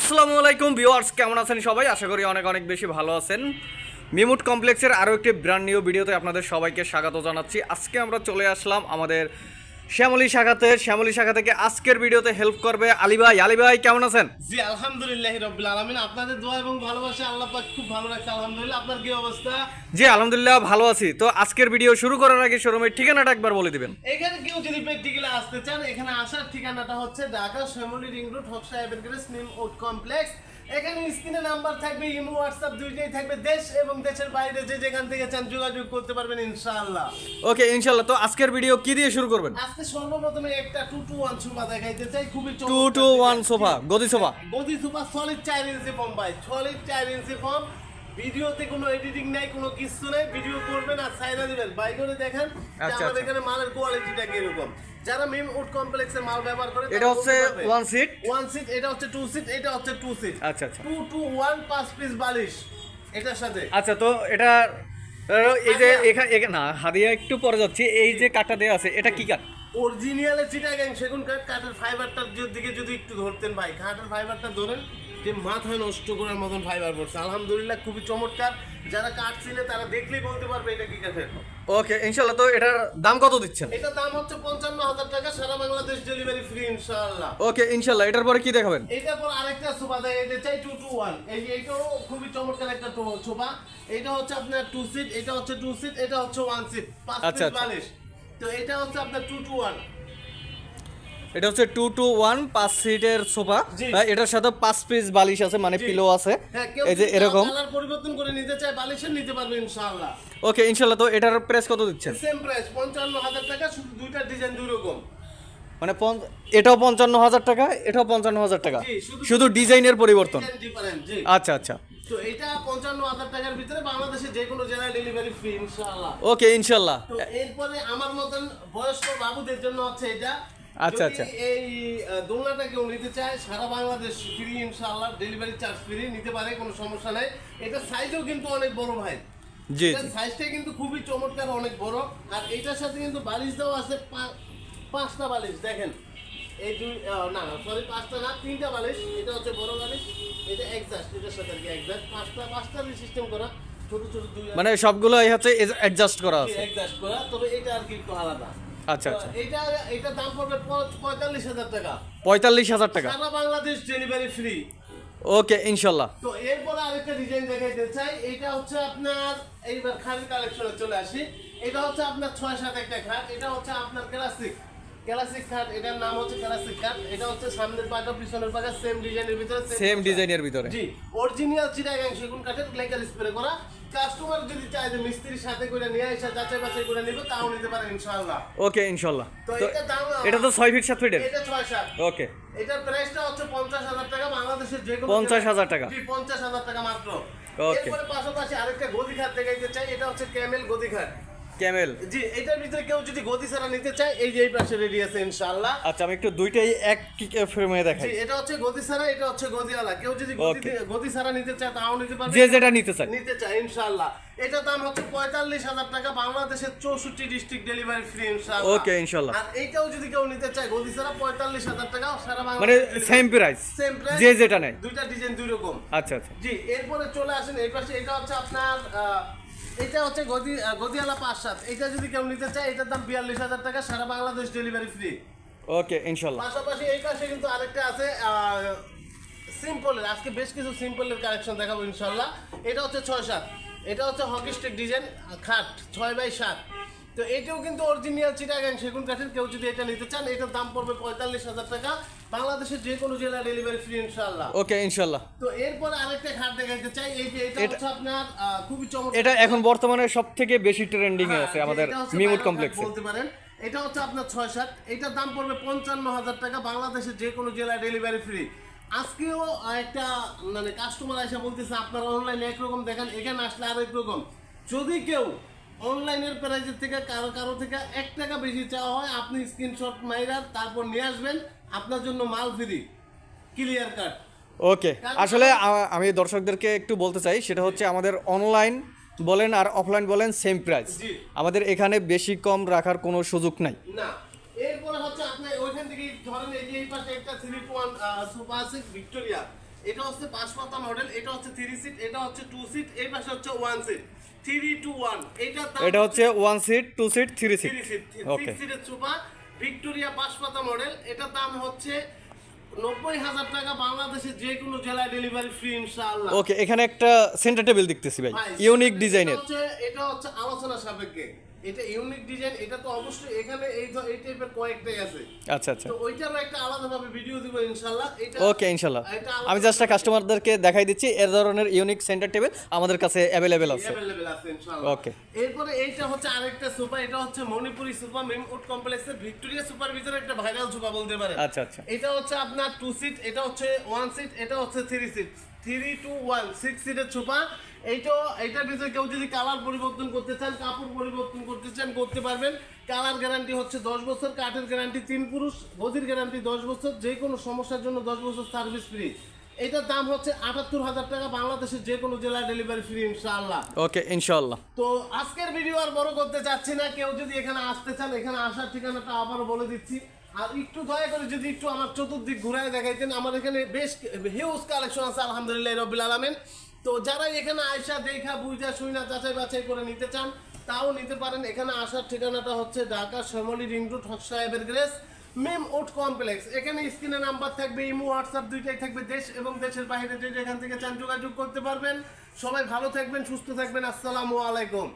আসসালামু আলাইকুম ভিউয়ার্স, কেমন আছেন সবাই? আশা করি অনেক অনেক বেশি ভালো আছেন। মিমুট কমপ্লেক্সের আরও একটি ব্র্যান্ড নিউ ভিডিওতে আপনাদের সবাইকে স্বাগত জানাচ্ছি। আজকে আমরা চলে আসলাম আমাদের শ্যামলী শাখাতে শ্যামলী শাখা থেকে আজকের ভিডিওতে হেল্প করবে আলী ভাই। আলী ভাই কেমন আছেন? জি আলহামদুলিল্লাহ রবিল আলমিন। আপনাদের দোয়া এবং ভালোবাসা আল্লাহ পাক খুব ভালো রাখছে। আলহামদুলিল্লাহ আপনার কি অবস্থা? জি আলহামদুলিল্লাহ ভালো আছি। তো আজকের ভিডিও শুরু করার আগে শোরুমের ঠিকানাটা একবার বলে দিবেন। এখানে কেউ যদি প্র্যাকটিক্যালে আসতে চান এখানে আসার ঠিকানাটা হচ্ছে ঢাকা শ্যামলী রিং রোড হকসা এভারগ্রেস নিম উড কমপ্লেক্স এখানে স্ক্রিনে নাম্বার থাকবে ইমো হোয়াটসঅ্যাপ দুইটাই থাকবে। দেশ এবং দেশের বাইরে যে যেখান থেকে চান যোগাযোগ করতে পারবেন ইনশাআল্লাহ। ওকে ইনশাআল্লাহ। তো আজকের ভিডিও কি দিয়ে শুরু করবেন? আজকে সর্বপ্রথমে একটা টু টু ওয়ান সোফা দেখাইতে চাই খুবই টু টু ওয়ান সোফা গদি সোফা। গদি সোফা সলিড চার ইঞ্চি ফর্ম ভাই সলিড চার ইঞ্চি ফর্ম ভিডিওতে কোনো এডিটিং নাই কোনো কিছু নাই। ভিডিও করবেন আর সাইডা দিবেন। বাই করে দেখেন আচ্ছা, আমাদের আচ্ছা। এখানে মালের কোয়ালিটিটা কীরকম। যারা মিম উড কমপ্লেক্সের মাল ব্যবহার করে এটা হচ্ছে ওয়ান সিট ওয়ান সিট এটা হচ্ছে টু সিট এটা হচ্ছে টু সিট আচ্ছা আচ্ছা। টু টু ওয়ান পাঁচ পিস বালিশ এটার সাথে। আচ্ছা তো এটা এই যে এখানে না হাদিয়া একটু পরে যাচ্ছি। এই যে কাঠটা দেওয়া আছে এটা কি কাঠ? অরিজিনালে চিটাগাং সেগুন কাঠ কাঠের ফাইবারটার দিকে যদি একটু ধরতেন ভাই কাঠের ফাইবারটা ধরেন। যে মাথায় নষ্ট করার মতন ফাইবার পড়ছে। আলহামদুলিল্লাহ খুবই চমৎকার। যারা তারা দেখলেই বলতে পারবে এটা কি কাঠের ওকে ইনশাল্লাহ তো এটার দাম কত দিচ্ছেন? এটা দাম হচ্ছে পঞ্চান্ন হাজার টাকা সারা বাংলাদেশ ডেলিভারি ফ্রি ইনশাআল্লাহ। ওকে ইনশাল্লাহ এটার পরে কি দেখাবেন? এটার পর আরেকটা সোফা দেয় এটা চাই টু টু ওয়ান এই খুবই চমৎকার একটা সোফা। এটা হচ্ছে আপনার টু সিট এটা হচ্ছে টু সিট এটা হচ্ছে ওয়ান সিট পাঁচ আচ্ছা, পিস আচ্ছা। বালিশ। তো এটা হচ্ছে আপনার টু টু ওয়ান এটা হচ্ছে টু টু ওয়ান পাঁচ সিটের সোফা। এটার সাথে পাঁচ পিস বালিশ আছে মানে। পিলো আছে। হ্যাঁ এই যে এরকম। পরিবর্তন করে নিতে চায় বালিশের নিতে পারবে ইনশাআল্লাহ। ওকে ইনশাল্লাহ তো এটার প্রাইস কত দিচ্ছেন? সেম প্রাইস পঞ্চান্ন হাজার টাকা শুধু দুইটা ডিজাইন দুই রকম মানে এটাও পঞ্চান্ন হাজার টাকা এটাও পঞ্চান্ন হাজার টাকা। শুধু- ডিজাইনের পরিবর্তন। আচ্ছা আচ্ছা। তো এটা পঞ্চান্ন হাজার টাকার ভিতরে বাংলাদেশে যে কোনো জেলায় ডেলিভারি ফ্রি ইনশাআল্লাহ। ওকে ইনশাল্লাহ এরপরে আমার মতন বয়স্ক বাবুদের জন্য হচ্ছে এটা আচ্ছা, আচ্ছা। এই দোলনাটা কেউ নিতে চায় সারা বাংলাদেশ ফ্রি ইনশাআল্লাহ ডেলিভারি চার্জ ফ্রি নিতে পারে কোনো সমস্যা নাই। এটা সাইজও কিন্তু অনেক বড় ভাই। জি সাইজটা কিন্তু খুবই চমৎকার অনেক বড়। আর এটার সাথে কিন্তু বালিশ দেওয়া আছে পাঁচটা বালিশ দেখেন। এই দুই না সরি পাঁচটা না তিনটা বালিশ। এটা হচ্ছে বড় বালিশ এটা একজাস্ট এটার সাথে আর কি একজাস্ট পাঁচটা পাঁচটা সিস্টেম করা ছোট ছোট দুই মানে সবগুলো হচ্ছে অ্যাডজাস্ট করা আছে। একজাস্ট করা তবে এটা আর কি একটু আলাদা। আচ্ছা আচ্ছা। এটা এটা দাম পড়বে পঁয়তাল্লিশ হাজার টাকা। পঁয়তাল্লিশ হাজার টাকা। সারা বাংলাদেশ ডেলিভারি ফ্রি ওকে ইনশাল্লাহ। তো এরপরে আরেকটা ডিজাইন দেখাইতে চাই। এটা হচ্ছে আপনার এইবার খাটের কালেকশনে চলে আসি। এটা হচ্ছে আপনার ছয় সাত একটা খাট। এটা হচ্ছে আপনার ক্লাসিক ক্লাসিক খাট এটার নাম হচ্ছে ক্লাসিক খাট। এটা হচ্ছে সামনের পাটা পিছনের পাটা সেম ডিজাইনের ভিতরে সেম ডিজাইনের ভিতরে। জি অরিজিনাল চিটাগাং সেগুন কাঠের লেকার স্প্রে করা। কাস্টমার যদি চায় যে মিস্ত্রির সাথে করে নিয়ে এসে যাচাই বাছাই করে নিবে তাও নিতে পারে ইনশাআল্লাহ। ওকে ইনশাল্লাহ তো এটা দাম এটা তো ছয় ফিট 7 ফিটের? এটা ছয় সাত। ওকে। এটার প্রাইসটা হচ্ছে পঞ্চাশ হাজার টাকা বাংলাদেশের যে কোনো 50,000 টাকা। জি পঞ্চাশ হাজার টাকা মাত্র। ওকে। এরপরে পাশাপাশি আরেকটা গদি খাট দেখাইতে চাই এটা হচ্ছে ক্যামেল গদি খাট ক্যামেল। জি এটার ভিতরে কেউ যদি গদি ছাড়া নিতে চায় এই যে এই পাশে রেডি আছে ইনশাআল্লাহ। আচ্ছা আমি একটু দুইটাই এক ফ্রেমে জি এটা হচ্ছে গদি ছাড়া এটা হচ্ছে গদিওয়ালা। কেউ যদি গদি. গদি ছাড়া নিতে চায় তাও নিতে পারবে। যে যেটা নিতে চাই নিতে চায় ইনশাআল্লাহ। এটা দাম হচ্ছে পঁয়তাল্লিশ হাজার টাকা। বাংলাদেশের চৌষট্টি ডিস্ট্রিক্ট ডেলিভারি ফ্রি ইনশাআল্লাহ। Okay, ইনশাআল্লাহ। আর এইটাও যদি কেউ নিতে চায় গদি ছাড়া পঁয়তাল্লিশ হাজার টাকা সারা মানে সেম প্রাইস সেম প্রাইস যে যেটা নেয়। দুইটা ডিজাইন দুই রকম। আচ্ছা আচ্ছা। জি এরপরে চলে আসেন এই পাশে এটা হচ্ছে আপনার এটা হচ্ছে গদি গদিয়ালা পাঁচ সাত এটা যদি কেউ নিতে চায় এটার দাম বিয়াল্লিশ হাজার টাকা সারা বাংলাদেশ ডেলিভারি ফ্রি ওকে ইনশাল্লাহ। পাশাপাশি এই পাশে কিন্তু আরেকটা আছে সিম্পলের আজকে বেশ কিছু সিম্পলের কালেকশন দেখাবো ইনশাল্লাহ। এটা হচ্ছে ছয় সাত। এটা হচ্ছে হকি স্টিক ডিজাইন খাট ছয় বাই সাত। তো এটাও কিন্তু অরিজিনাল চিটাগাং সেগুন কাঠের কেউ যদি এটা নিতে চান এটার দাম পড়বে পঁয়তাল্লিশ হাজার টাকা। বাংলাদেশের যে কোনো জেলা ডেলিভারি ফ্রি ইনশাল্লাহ ওকে ইনশাল্লাহ তো এরপর আরেকটা খাট দেখাইতে চাই এই যে এটা হচ্ছে আপনার খুবই চমৎকার এটা এখন বর্তমানে সব থেকে বেশি ট্রেন্ডিং এ হ্যাঁ, আছে আমাদের মিমুট কমপ্লেক্সে বলতে পারেন। এটা হচ্ছে আপনার ছয় সাত এটার দাম পড়বে পঞ্চান্ন হাজার টাকা বাংলাদেশের যে কোনো জেলায় ডেলিভারি ফ্রি আজকেও একটা মানে কাস্টমার এসে বলতেছে আপনারা অনলাইনে একরকম দেখেন এখানে আসলে আরেক রকম। যদি কেউ অনলাইনের প্রাইজের থেকে কারও কারও থেকে এক টাকা বেশি চাওয়া হয় আপনি স্ক্রিনশট মাইরার তারপর নিয়ে আসবেন আপনার জন্য মাল ফ্রি ক্লিয়ার কাট ওকে আসলে আমি দর্শকদেরকে একটু বলতে চাই সেটা হচ্ছে আমাদের অনলাইন বলেন আর অফলাইন বলেন সেম প্রাইস আমাদের এখানে বেশি কম রাখার কোনো সুযোগ নাই। না এরপরে হচ্ছে আপনি ওইখান থেকে ধরেন এই যে এই পাশে একটা থ্রি ওয়ান সোফা আছে ভিক্টোরিয়া এটা হচ্ছে পাঁচ পাতা মডেল এটা হচ্ছে থ্রি সিট এটা হচ্ছে টু সিট এই পাশে হচ্ছে one seat three two one এটা এটা হচ্ছে one seat two seat three seat three seat সিটের সোফা ভিক্টোরিয়া পাঁচ পাতা মডেল এটার দাম হচ্ছে টাকা বাংলাদেশের যে কোনো জেলায় ডেলিভারি ফ্রি ইনশাআল্লাহ। ওকে এখানে একটা সেন্টার টেবিল দেখতেছি ভাই। ভাই, ইউনিক ডিজাইনের এটা হচ্ছে আলোচনা সাপেক্ষে। এটা ইউনিক ডিজাইন এটা তো অবশ্যই এখানে এই এই টাইপের কয়েকটাই আছে। আচ্ছা আচ্ছা। তো ওইটারও একটা আলাদাভাবে ভিডিও দিব ইনশাআল্লাহ। এটা ওকে ইনশাল্লাহ আমি জাস্ট কাস্টমারদেরকে দেখাই দিচ্ছি এর ধরনের ইউনিক সেন্টার টেবিল আমাদের কাছে অ্যাভেলেবেল আছে। অ্যাভেলেবেল আছে ইনশাআল্লাহ। Okay. এরপরে এইটা হচ্ছে আরেকটা সোফা এটা হচ্ছে মণিপুরি সোফা মেমউড কমপ্লেক্সের ভিক্টোরিয়া সোফার ভিতরে একটা ভাইরাল সোফা বলতে পারেন। আচ্ছা আচ্ছা। এটা হচ্ছে আপনার টু সিট এটা হচ্ছে ওয়ান সিট এটা হচ্ছে three seat three two one six সিটের সোফা এইটা এইটার ভিতরে কেউ যদি কালার পরিবর্তন করতে চান কাপড় পরিবর্তন করতে চান করতে পারবেন। কালার গ্যারান্টি হচ্ছে দশ বছর কাঠের গ্যারান্টি তিন পুরুষ গদির গ্যারান্টি দশ বছর যে কোনো সমস্যার জন্য দশ বছর সার্ভিস ফ্রি এটার দাম হচ্ছে আটাত্তর হাজার টাকা বাংলাদেশের যে কোনো জেলায় ডেলিভারি ফ্রি ইনশাআল্লাহ। ওকে ইনশাল্লাহ তো আজকের ভিডিও আর বড় করতে চাচ্ছি না। কেউ যদি এখানে আসতে চান এখানে আসার ঠিকানাটা আবারও বলে দিচ্ছি। আর একটু দয়া করে যদি একটু আমার চতুর্দিক ঘুরায় দেখাইতেন, আমার এখানে বেশ হিউজ কালেকশন আছে, আলহামদুলিল্লাহ রবিল আলমেন। তো যারা এখানে আয়সা দেখা বুঝা শুইনা যাচাই বাছাই করে নিতে চান, তাও নিতে পারেন। এখানে আসার ঠিকানাটা হচ্ছে ঢাকা শ্যামলী রিং রোড, হক সাহেবের গ্রেস, মেম ওট কমপ্লেক্স। এখানে স্ক্রিনে নাম্বার থাকবে, ইমো, হোয়াটসঅ্যাপ দুইটাই থাকবে, দেশ এবং দেশের বাইরে যে যেখান থেকে চান যোগাযোগ করতে পারবেন। সবাই ভালো থাকবেন, সুস্থ থাকবেন, আসসালামু আলাইকুম।